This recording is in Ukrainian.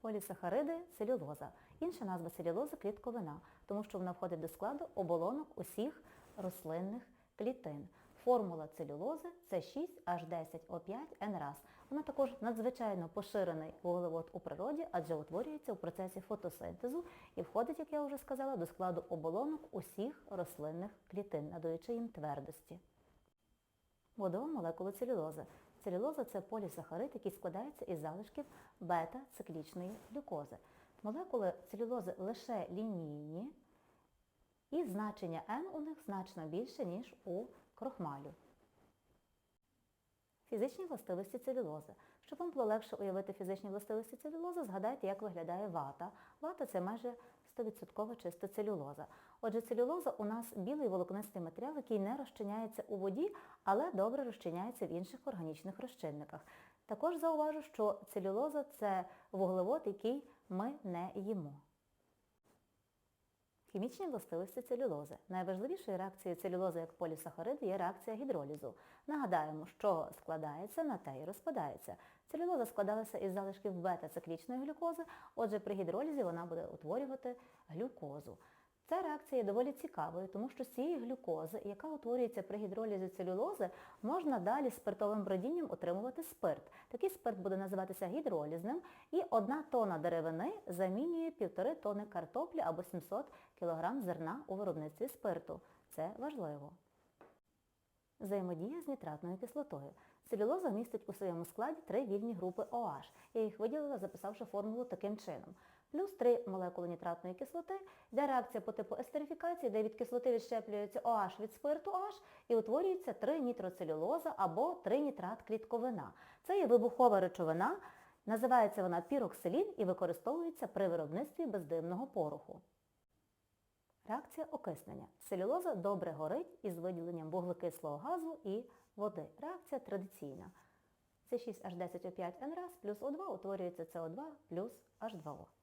Полісахариди целюлоза. Інша назва целюлози клітковина, тому що вона входить до складу оболонок усіх рослинних клітин. Формула целюлози це 6H10O5N раз. Вона також надзвичайно поширений вуглевод у природі, адже утворюється у процесі фотосинтезу і входить, як я вже сказала, до складу оболонок усіх рослинних клітин, надаючи їм твердості. Будова молекули целюлози. Целюлоза це полісахарид, який складається із залишків бета-циклічної глюкози. Молекули целюлози лише лінійні, і значення N у них значно більше, ніж у крохмалю. Фізичні властивості целюлози. Щоб вам було легше уявити фізичні властивості целюлози, згадайте, як виглядає вата. Вата це майже 100% чиста целюлоза. Отже, целюлоза у нас білий волокнистий матеріал, який не розчиняється у воді, але добре розчиняється в інших органічних розчинниках. Також зауважу, що целюлоза це вуглевод, який ми не їмо. Хімічні властивості целюлози. Найважливішою реакцією целюлози як полісахариду є реакція гідролізу. Нагадаємо, що складається на те і розпадається. Целюлоза складалася із залишків бета-циклічної глюкози, отже, при гідролізі вона буде утворювати глюкозу. Ця реакція є доволі цікавою, тому що з цієї глюкози, яка утворюється при гідролізі целюлози, можна далі спиртовим бродінням отримувати спирт. Такий спирт буде називатися гідролізним, і одна тонна деревини замінює півтори тонни картоплі або 700 кг зерна у виробництві спирту. Це важливо. Взаємодія з нітратною кислотою. Целюлоза містить у своєму складі три вільні групи OH. Я їх виділила, записавши формулу таким чином. Плюс три молекули нітратної кислоти, йде реакція по типу естерифікації, де від кислоти відщеплюється OH від спирту OH і утворюється 3 нітроцелюлоза або 3 нітрат клітковина. Це є вибухова речовина, називається вона піроксилін і використовується при виробництві бездимного пороху. Реакція окиснення. Целюлоза добре горить із виділенням вуглекислого газу і води. Реакція традиційна. С6H10O5N раз плюс О2 утворюється СО2 плюс H2O.